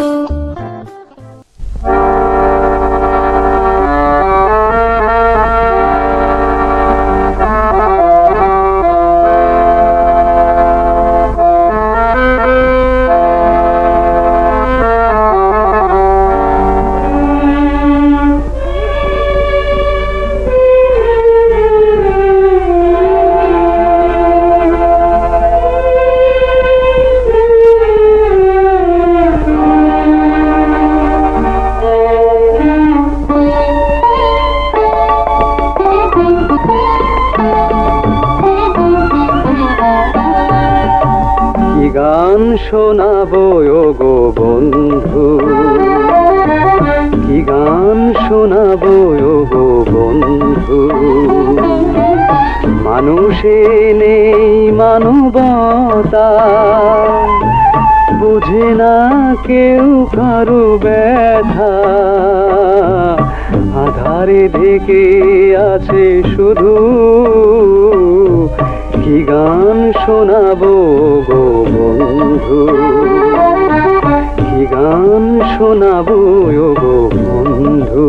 কি গান শোনাবো গো বন্ধু। কি গান শোনাবো গো বন্ধু। মানুষে নেই মানবতা, বুঝে না কেউ কারও ব্যথা। আধারে ঢেকে আছে শুধু কি গান শোনাবো গো বন্ধু। কি গান শোনাবো গো বন্ধু।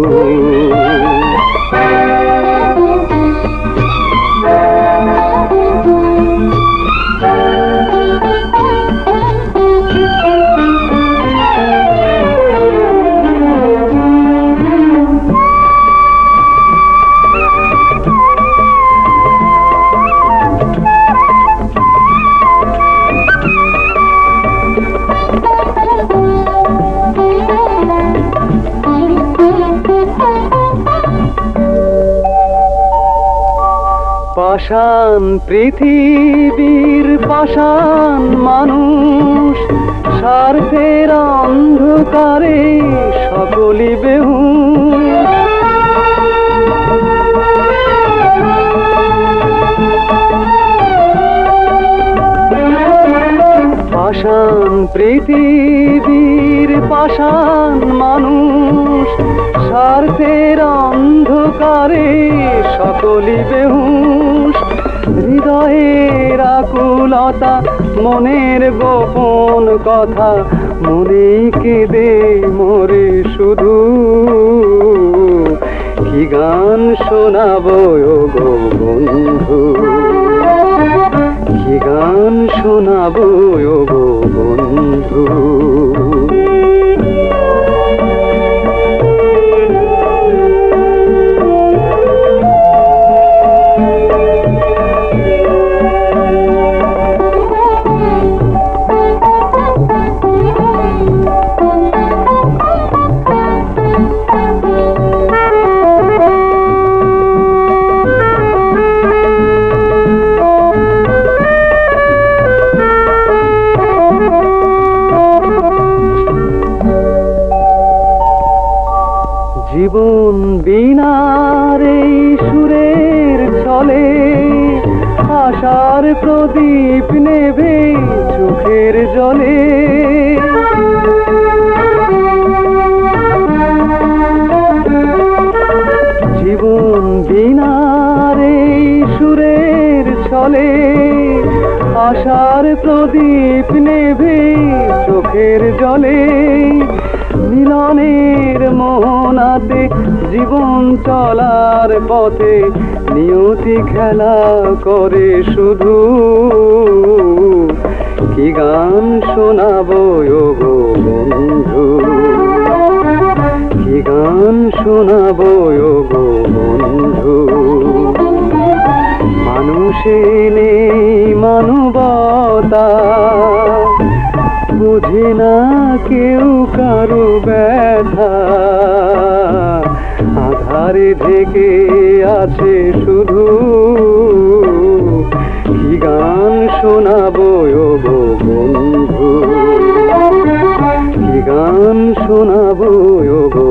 পাষাণ পৃথিবীর পাষাণ মানুষ। স্বার্থের অন্ধকারে সকলি বেহু পাষাণ পৃথিবীর পাষাণ মানুষ। স্বার্থের অন্ধকারে সকলি বেহুশ। আকুলতা মনের গোপন কথা। মনে দে মরে শুধু। কি গান শোনাবো গো বন্ধু? কি গান শোনাবো গো জীবন বিনার এই সুরের ছলে আশার প্রদীপ নেবে চোখের জলে। জীবন বিনার এই সুরের ছলে আশার প্রদীপ নেবে চোখের জলে। মিলনের মোহনাতে জীবন চলার পথে নিয়তি খেলা করে শুধু। কি গান শোনাবো গো বন্ধু? কি গান শোনাবো বন্ধু? মানুষে নেই মানবতা। বোঝে না কেউ কারও ব্যথা। আধারে থেকে আছে শুধু কি গান শোনাবো গো বন্ধু? কি গান শোনাবো গো